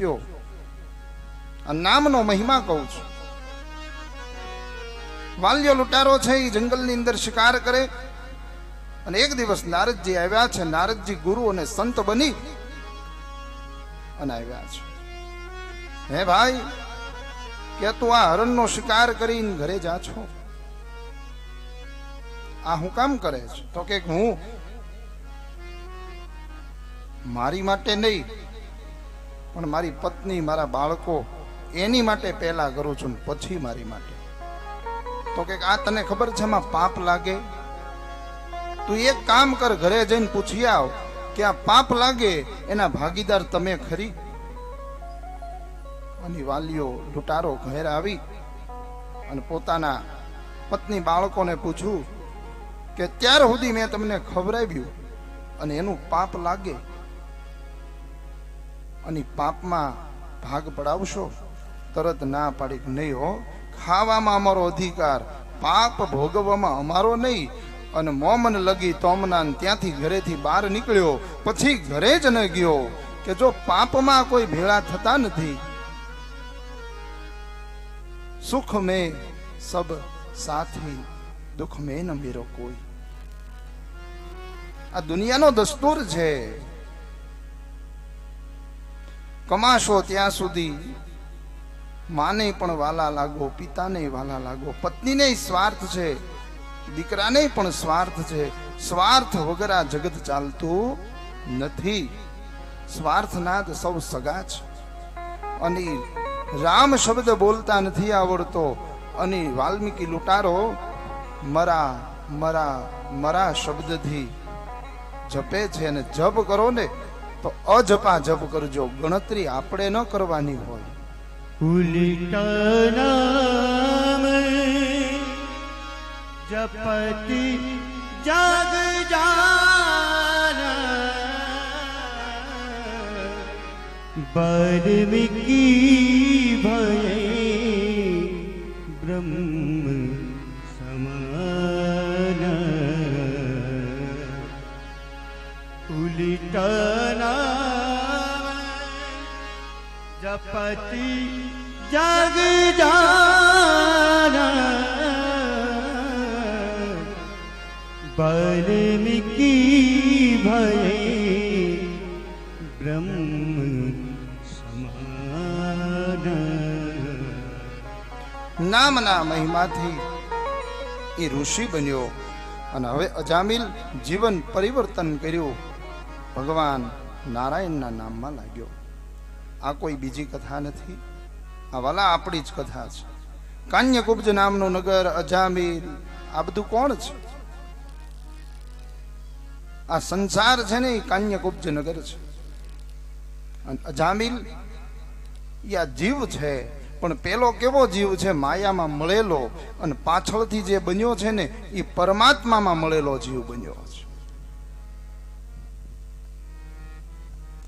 આ નામનો મહિમા કહું છું. વાલ્યો લૂંટારો છે એ જંગલની અંદર શિકાર કરે. અને એક દિવસ નારદજી આવ્યા છે, નારદજી ગુરુ અને સંત બની અને આવ્યા છે. હે ભાઈ, કે તું આ હરણનો શિકાર કરીને ઘરે જા છો? આ હું કામ કરે છે? તો કે હું મારી માટે નહીં પણ મારી પત્ની, મારા બાળકો એની માટે પહેલા કરું છું પછી મારી માટે. તો કે આ તને ખબર છે માં પાપ લાગે? તું એક કામ કર, ઘરે જઈને પૂછી આવ કે આ પાપ લાગે, એના ભાગીદાર તમે ખરી? અને વાલીઓ લૂંટારો ઘેર આવી અને પોતાના પત્ની બાળકોને પૂછ્યું કે, ત્યાર સુધી મેં તમને ખવડાવ્યું અને એનું પાપ લાગે? અને પાપમાં ભાગ પડાવશો? તરત ના પાડી નહીં હો, ખાવામાં અમારો અધિકાર, પાપ ભોગવવામાં અમારો નહીં. અને મોમન લગી તોમના ત્યાંથી ઘરેથી બહાર નીકળ્યો, પછી ઘરે જ ન ગયો, કે જો પાપમાં કોઈ ભેળા થતા નથી. સુખ મેં સબ સાથી, દુઃખ મેં ન મેરો કોઈ. આ દુનિયાનો દસ્તુર છે. કમાશો ત્યાં સુધી. માને પણ વાલા લાગો, પિતાને વાલા લાગો. પત્નીને સ્વાર્થ છે, દીકરાને પણ સ્વાર્થ છે. સ્વાર્થ વગર આ જગત ચાલતું નથી. સ્વાર્થના જ સૌ સગા છે. અને રામ શબ્દ બોલતા નથી આવડતો. અને વાલ્મીકી લૂંટારો, મરા મરા મરા શબ્દથી જપે છે અને જપ કરો ને તો અજપા જપ કરજો. ગણતરી આપણે ન કરવાની હોય. નામ જપતિ જગ જાન. ભય ઉલિટના જપતિ જગ બલ્મિકી ભય બ્રહ્મ સમાન નામના મહિમાથી એ ઋષિ બન્યો અને હવે અજામિલ જીવન પરિવર્તન કર્યું. ભગવાન નારાયણના નામમાં લાગ્યો. આ કોઈ બીજી કથા નથી. આ વાલા આપણી જ કથા છે. કાન્યકુબ્જ નામનું નગર અજામીર, આ બધું કોણ છે? આ સંસાર છે ને એ કાન્યકુબ્જ નગર છે. અજામિલ, એ જીવ છે. પણ પેલો કેવો જીવ છે? માયામાં મળેલો અને પાછળથી જે બન્યો છે ને, એ પરમાત્મામાં મળેલો જીવ બન્યો છે.